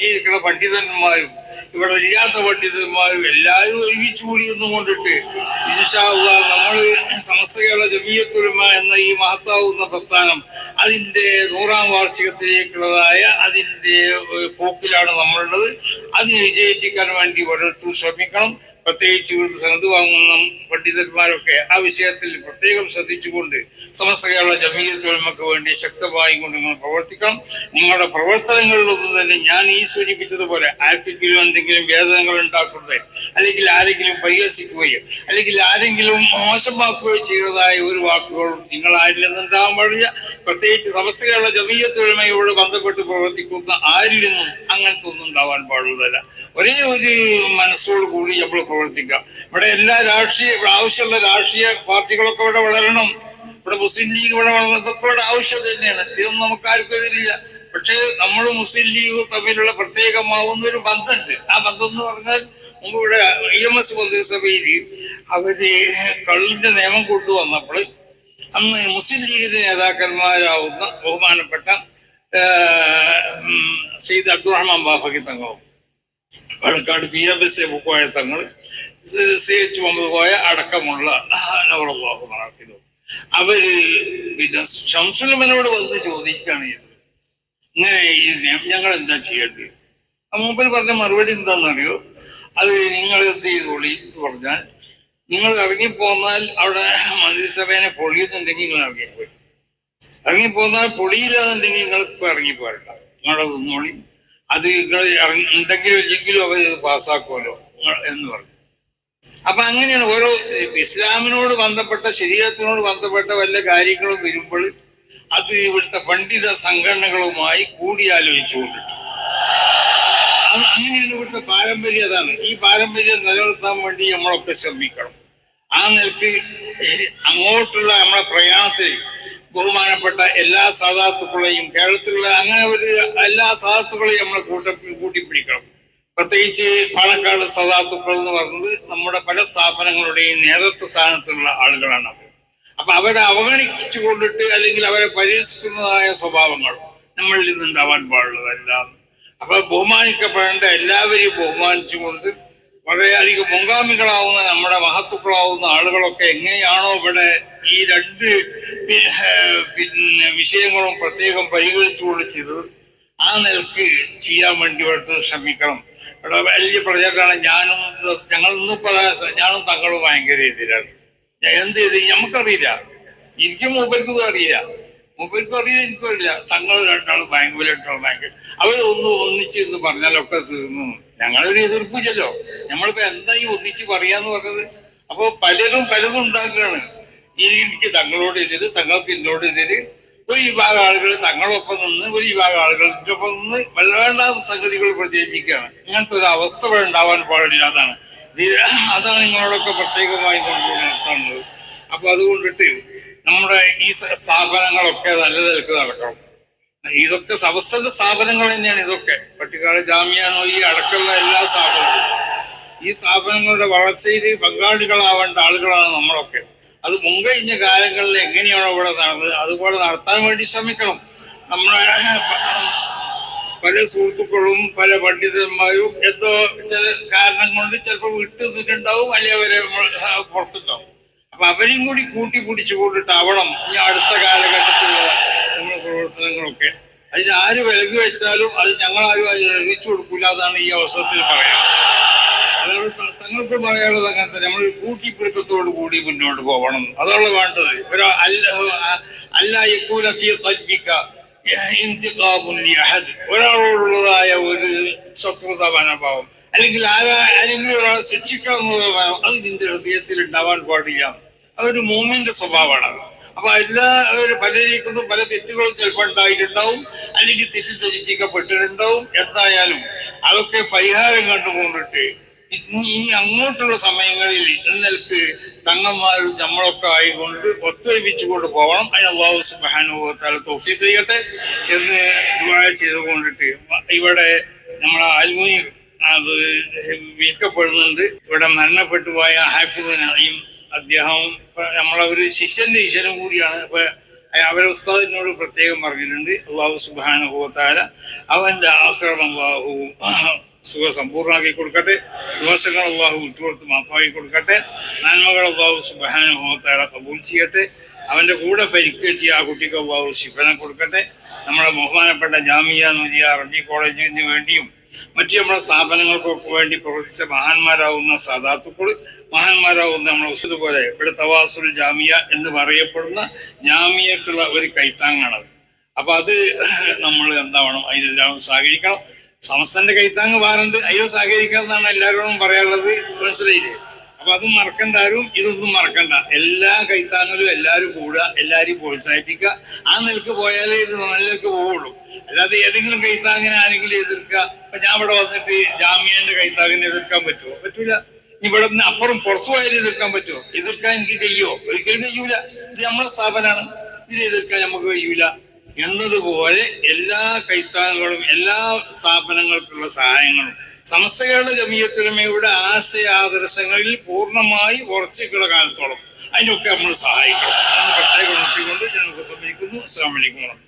ഈ ഇരിക്കുന്ന പണ്ഡിതന്മാരും ഇവിടെ ഇല്ലാത്ത പണ്ഡിതന്മാരും എല്ലാവരും ഒരുമിച്ച് കൂടി കൊണ്ടിട്ട് ഇൻഷാള്ള നമ്മൾ സമസ്ത കേരള ജമീയത്തുലമ എന്ന ഈ മഹത്താവുന്ന പ്രസ്ഥാനം അതിന്റെ നൂറാം വാർഷികത്തിലേക്കുള്ളതായ അതിന്റെ പോക്കിലാണ് നമ്മളുള്ളത്. അതിനെ വിജയിപ്പിക്കാൻ വേണ്ടി ഓരോരുത്തരും ശ്രമിക്കണം. പ്രത്യേകിച്ച് ഇവിടുന്ന് സനത് വാങ്ങുന്ന പണ്ഡിതന്മാരൊക്കെ ആ വിഷയത്തിൽ പ്രത്യേകം ശ്രദ്ധിച്ചുകൊണ്ട് സമസ്ത കേരള ജമീയത്തൊഴിമക്ക് വേണ്ടി ശക്തമായി കൊണ്ട് നിങ്ങൾ പ്രവർത്തിക്കണം. നിങ്ങളുടെ പ്രവർത്തനങ്ങളിലൊന്നും തന്നെ ഞാൻ ഈ സൂചിപ്പിച്ചതുപോലെ ആർക്കെങ്കിലും എന്തെങ്കിലും വേദനകൾ ഉണ്ടാക്കുന്നത് അല്ലെങ്കിൽ ആരെങ്കിലും പരിഹസിക്കുകയോ അല്ലെങ്കിൽ ആരെങ്കിലും മോശമാക്കുകയോ ചെയ്തതായ ഒരു വാക്കുകളും നിങ്ങൾ ആരിൽ നിന്നുണ്ടാകാൻ പാടില്ല. പ്രത്യേകിച്ച് സമസ്ത കേരള ജമീയത്തൊഴിമയോട് ബന്ധപ്പെട്ട് പ്രവർത്തിക്കുന്ന ആരിൽ നിന്നും അങ്ങനത്തെ ഒന്നും ഉണ്ടാവാൻ പാടുള്ളതല്ല. ഒരേ ഒരു മനസ്സോട് കൂടി നമ്മൾ പ്രവർത്തിക്കാം. ഇവിടെ എല്ലാ രാഷ്ട്രീയ ആവശ്യമുള്ള രാഷ്ട്രീയ പാർട്ടികളൊക്കെ ഇവിടെ വളരണം. ഇവിടെ മുസ്ലിം ലീഗ് ഇവിടെ വളരണം. ഇതൊക്കെ ഇവിടെ ആവശ്യം തന്നെയാണ്. ഇതൊന്നും നമുക്ക് ആർക്കും എതിരില്ല. പക്ഷേ നമ്മൾ മുസ്ലിം ലീഗ് തമ്മിലുള്ള പ്രത്യേകമാവുന്ന ഒരു ബന്ധമുണ്ട്. ആ ബന്ധം എന്ന് പറഞ്ഞാൽ മുമ്പ് ഇവിടെ ഇ എം എസ് മന്ത്രിസഭയിൽ അവർ കള്ളിന്റെ നിയമം കൊണ്ടുവന്നപ്പോൾ അന്ന് മുസ്ലിം ലീഗിന്റെ നേതാക്കന്മാരാവുന്ന ബഹുമാനപ്പെട്ട സെയ്ദ് അബ്ദുറഹ്മാൻ ബാഫക്കി തങ്ങളും Palakkad P M S A Pookoya Thangal C H Muhammad Koya അടക്കമുള്ള നവറബാഹുമാക്കിയത് അവർ പിന്നെ ശംസുലമനോട് വന്ന് ചോദിക്കുകയാണ് ചെയ്തത് ഇങ്ങനെ ഞങ്ങൾ എന്താ ചെയ്യേണ്ടത്? മൂപ്പര് പറഞ്ഞ മറുപടി എന്താണെന്നറിയോ? അത് നിങ്ങൾ എന്ത് ചെയ്തോളി പറഞ്ഞാൽ നിങ്ങൾ ഇറങ്ങിപ്പോന്നാൽ അവിടെ മന്ത്രിസഭേനെ പൊളിയുന്നുണ്ടെങ്കിൽ നിങ്ങൾ ഇറങ്ങിപ്പോയി. ഇറങ്ങിപ്പോന്നാൽ പൊളിയില്ലാന്നുണ്ടെങ്കിൽ നിങ്ങൾ ഇപ്പൊ ഇറങ്ങിപ്പോരണ്ട നിങ്ങളുടെ നിന്നോളി അത് നിങ്ങൾ ഉണ്ടെങ്കിലും ഇല്ലെങ്കിലും അവർ ഇത് പാസ്സാക്കുമല്ലോ എന്ന് പറഞ്ഞു. അപ്പൊ അങ്ങനെയാണ് ഓരോ ഇസ്ലാമിനോട് ബന്ധപ്പെട്ട ശരീരത്തിനോട് ബന്ധപ്പെട്ട വല്ല കാര്യങ്ങളും വരുമ്പോൾ അത് ഇവിടുത്തെ പണ്ഡിത സംഘടനകളുമായി കൂടിയാലോചിച്ചുകൊണ്ടിട്ട്. അങ്ങനെയാണ് ഇവിടുത്തെ പാരമ്പര്യം അതാണ്. ഈ പാരമ്പര്യം നിലനിർത്താൻ വേണ്ടി നമ്മളൊക്കെ ശ്രമിക്കണം. ആ നിലയ്ക്ക് അങ്ങോട്ടുള്ള നമ്മളെ പ്രയാണത്തിൽ ബഹുമാനപ്പെട്ട എല്ലാ സാധാത്തുക്കളെയും കേരളത്തിലുള്ള അങ്ങനെ ഒരു എല്ലാ സാധാത്തുക്കളെയും നമ്മൾ കൂട്ട കൂട്ടിപ്പിടിക്കണം. പ്രത്യേകിച്ച് പാലക്കാട് സദാത്തുക്കൾ എന്ന് പറയുന്നത് നമ്മുടെ പല സ്ഥാപനങ്ങളുടെയും നേതൃത്വ സ്ഥാനത്തുള്ള ആളുകളാണ് അവർ. അപ്പൊ അവരെ അവഗണിച്ചു കൊണ്ടിട്ട് അല്ലെങ്കിൽ അവരെ പരിഹസിക്കുന്നതായ സ്വഭാവങ്ങൾ നമ്മളിൽ നിന്നുണ്ടാവാൻ പാടുള്ളതല്ല. അപ്പൊ ബഹുമാനിക്കപ്പെടേണ്ട എല്ലാവരെയും ബഹുമാനിച്ചുകൊണ്ട് വളരെയധികം മുൻഗാമികളാവുന്ന നമ്മുടെ മഹത്തുക്കളാവുന്ന ആളുകളൊക്കെ എങ്ങനെയാണോ ഇവിടെ ഈ രണ്ട് പിന്നെ വിഷയങ്ങളും പ്രത്യേകം പരിഗണിച്ചുകൊണ്ട് ചെയ്തത് ആ നിലയ്ക്ക് ചെയ്യാൻ വേണ്ടി ഇവിടുത്തെ ശ്രമിക്കണം. ഇവിടെ വലിയ പ്രചരണമാണ് ഞാനും ഞങ്ങൾ ഇന്നും പ്രകാശം ഞാനും തങ്ങളും ഭയങ്കര ഞാൻ എന്ത് ചെയ്ത് നമുക്കറിയില്ല. എനിക്കും മൂപ്പർക്കും അറിയില്ല. മൂപ്പർക്കും അറിയില്ല എനിക്കും അറിയില്ല. തങ്ങൾ രണ്ടാളും ഭയങ്കര ഭയങ്കര. അവർ ഒന്ന് ഒന്നിച്ച് എന്ന് പറഞ്ഞാലൊക്കെ തീർന്നു. ഞങ്ങളൊരു എതിർപ്പില്ലല്ലോ നമ്മളിപ്പോ എന്താ ഈ ഒന്നിച്ച് പറയാന്ന് പറഞ്ഞത്? അപ്പൊ പലരും പലതും ഉണ്ടാക്കുകയാണ്. എനിക്ക് തങ്ങളോട് എതിര് തങ്ങൾക്ക് എന്നോട് എതിര്. ഒരു വിഭാഗം ആളുകൾ തങ്ങളൊപ്പം നിന്ന് ഒരു വിഭാഗം ആളുകളുടെ ഒപ്പം നിന്ന് വല്ലാണ്ടാത്ത സംഗതികൾ പ്രചരിപ്പിക്കുകയാണ്. ഇങ്ങനത്തെ ഒരു അവസ്ഥ ഉണ്ടാവാൻ പാടില്ല അതാണ് നിങ്ങളോടൊക്കെ പ്രത്യേകമായി കൊണ്ടുവരുന്നത് അപ്പൊ അതുകൊണ്ടിട്ട് നമ്മുടെ ഈ സ്ഥാപനങ്ങളൊക്കെ നല്ല നിലയ്ക്ക് നടക്കണം. ഇതൊക്കെ സമസ്തന്റെ സ്ഥാപനങ്ങൾ തന്നെയാണ് ഇതൊക്കെ. പട്ടിക്കാട് ജാമ്യാനോ ഈ അടക്കമുള്ള എല്ലാ സ്ഥാപനങ്ങളും. ഈ സ്ഥാപനങ്ങളുടെ വളർച്ചയിൽ പങ്കാളികളാവേണ്ട ആളുകളാണ് നമ്മളൊക്കെ. അത് മുൻകഴിഞ്ഞ കാലങ്ങളിൽ എങ്ങനെയാണോ ഇവിടെ നടന്നത് അതുപോലെ നടത്താൻ വേണ്ടി ശ്രമിക്കണം. നമ്മളെ പല സുഹൃത്തുക്കളും പല പണ്ഡിതന്മാരും എന്തോ ചില കാരണം കൊണ്ട് ചിലപ്പോൾ വിട്ടു നിന്നിട്ടുണ്ടാവും അല്ലെങ്കിൽ അവരെ പുറത്തുണ്ടാവും. അപ്പൊ അവരെയും കൂടി കൂട്ടി പിടിച്ചു കൊണ്ടിട്ടാവണം ഈ അടുത്ത കാലഘട്ടത്തിലുള്ള നമ്മുടെ പ്രവർത്തനങ്ങളൊക്കെ. അതിന് ആര് വിലകി വെച്ചാലും അത് ഞങ്ങളാരും അത് അറിയിച്ചു കൊടുക്കില്ല എന്നാണ് ഈ അവസരത്തിൽ പറയാം. അതുകൊണ്ട് ത- തങ്ങൾക്ക് പറയാനുള്ളത് അങ്ങനെ തന്നെ. നമ്മൾ കൂട്ടിപ്പിടുത്തത്തോടു കൂടി മുന്നോട്ട് പോകണം അതാണ് വേണ്ടത്. ഒരു. ഒരാളോടുള്ളതായ ഒരു ശത്രുത മനോഭാവം. അല്ലെങ്കിൽ ആരാ അല്ലെങ്കിൽ ഒരാളെ ശിക്ഷിക്കണം എന്നുള്ള അത് നിന്റെ ഹൃദയത്തിൽ ഉണ്ടാവാൻ പാടില്ല. അതൊരു മൂമിന്റെ സ്വഭാവമാണ്. അപ്പൊ എല്ലാവരും പലരീക്കും പല തെറ്റുകളും ചിലപ്പോൾ ഉണ്ടായിട്ടുണ്ടാവും അല്ലെങ്കിൽ തെറ്റിദ്ധരിപ്പിക്കപ്പെട്ടിട്ടുണ്ടാവും. എന്തായാലും അതൊക്കെ പരിഹാരം കണ്ടുകൊണ്ടിട്ട് ഇനി അങ്ങോട്ടുള്ള സമയങ്ങളിൽ ഇന്നൽക്ക് തങ്ങന്മാരും നമ്മളൊക്കെ ആയിക്കൊണ്ട് ഒത്തൊരുമിച്ചുകൊണ്ട് പോകണം അതിന് അള്ളാഹു സുബാനുഭവത്താൽ തോഫീക്ക് ചെയ്യട്ടെ എന്ന് ചെയ്തുകൊണ്ടിട്ട് ഇവിടെ നമ്മളെ അൽമുനി അത് വിൽക്കപ്പെടുന്നുണ്ട്. ഇവിടെ മരണപ്പെട്ടു പോയ ഹാഫിദ് നഈം അദ്ദേഹം നമ്മളെ ഒരു ശിഷ്യന്റെ ഈശ്വരൻ കൂടിയാണ്. അപ്പൊ അവരെ ഉസ്താദിനോട് പ്രത്യേകം പറഞ്ഞിട്ടുണ്ട്. അള്ളാഹു സുബാനുഭവത്താല അവന്റെ ആക്രമം അള്ളാഹു സുഖ സമ്പൂർണമാക്കി കൊടുക്കട്ടെ. ദോഷങ്ങൾ അള്ളാഹു വിട്ടുകൊടുത്ത് മാഫാക്കി കൊടുക്കട്ടെ. നന്മകൾ അള്ളാഹു സുബാനുഭവത്താല കബൂൽ ചെയ്യട്ടെ. അവന്റെ കൂടെ പരിക്കേറ്റിയ ആ കുട്ടിക്ക് അള്ളാഹു ശിഫനം കൊടുക്കട്ടെ. നമ്മുടെ ബഹുമാനപ്പെട്ട ജാമിയ നദിയ അറബി കോളേജിന് വേണ്ടിയും മറ്റു നമ്മുടെ സ്ഥാപനങ്ങൾക്കൊക്കെ വേണ്ടി പ്രവർത്തിച്ച മഹാന്മാരാവുന്ന സാധാത്തുക്കൾ മഹാന്മാരാവുന്ന നമ്മളെ ഉസത് പോലെ ഇവിടെ തവാസുൽ ജാമിയ എന്ന് പറയപ്പെടുന്ന ജാമിയക്കുള്ള ഒരു കൈത്താങ്ങാണത്. അപ്പൊ അത് നമ്മൾ എന്താവണം അതിനെല്ലാം സഹകരിക്കണം. സമസ്തന്റെ കൈത്താങ് വാറുണ്ട് അയ്യോ സഹകരിക്കണം എന്നാണ് എല്ലാവരോടും പറയാനുള്ളത് മനസ്സിലായില്ലേ? അപ്പൊ അത് മറക്കണ്ട ആരും ഇതൊന്നും മറക്കണ്ട. എല്ലാ കൈത്താങ്ങലും എല്ലാവരും കൂടുക എല്ലാവരും പ്രോത്സാഹിപ്പിക്കുക. ആ നിലയ്ക്ക് പോയാലേ ഇത് നിലയ്ക്ക് പോവുള്ളൂ. അല്ലാതെ ഏതെങ്കിലും കൈത്താങ്ങിനെ ആരെങ്കിലും എതിർക്കുക ഇപ്പൊ ഞാൻ ഇവിടെ വന്നിട്ട് ജാമ്യന്റെ കൈത്താങ്ങിനെ എതിർക്കാൻ പറ്റുമോ പറ്റൂല. ഇവിടെ നിന്ന് അപ്പുറം പുറത്തു പോയാലും എതിർക്കാൻ പറ്റുമോ എതിർക്കാൻ എനിക്ക് കഴിയോ ഒരിക്കലും കഴിയൂല. ഇത് നമ്മളെ സ്ഥാപനമാണ്. ഇതിൽ എതിർക്കാൻ നമുക്ക് കഴിയൂല. എന്നതുപോലെ എല്ലാ കൈത്താങ്ങുകളും എല്ലാ സ്ഥാപനങ്ങൾക്കുള്ള സഹായങ്ങളും സമസ്ത കേരള ജമീയത്തുലമയുടെ ആശയ ആദർശങ്ങളിൽ പൂർണമായി ഉറച്ചിട്ടുള്ള കാലത്തോളം അതിനൊക്കെ നമ്മൾ സഹായിക്കണം. എന്ന് പ്രത്യേകം ഉണർത്തിക്കൊണ്ട് ഞാൻ ഉപസംഹരിക്കുന്നു. അസ്സാം വലൈക്കും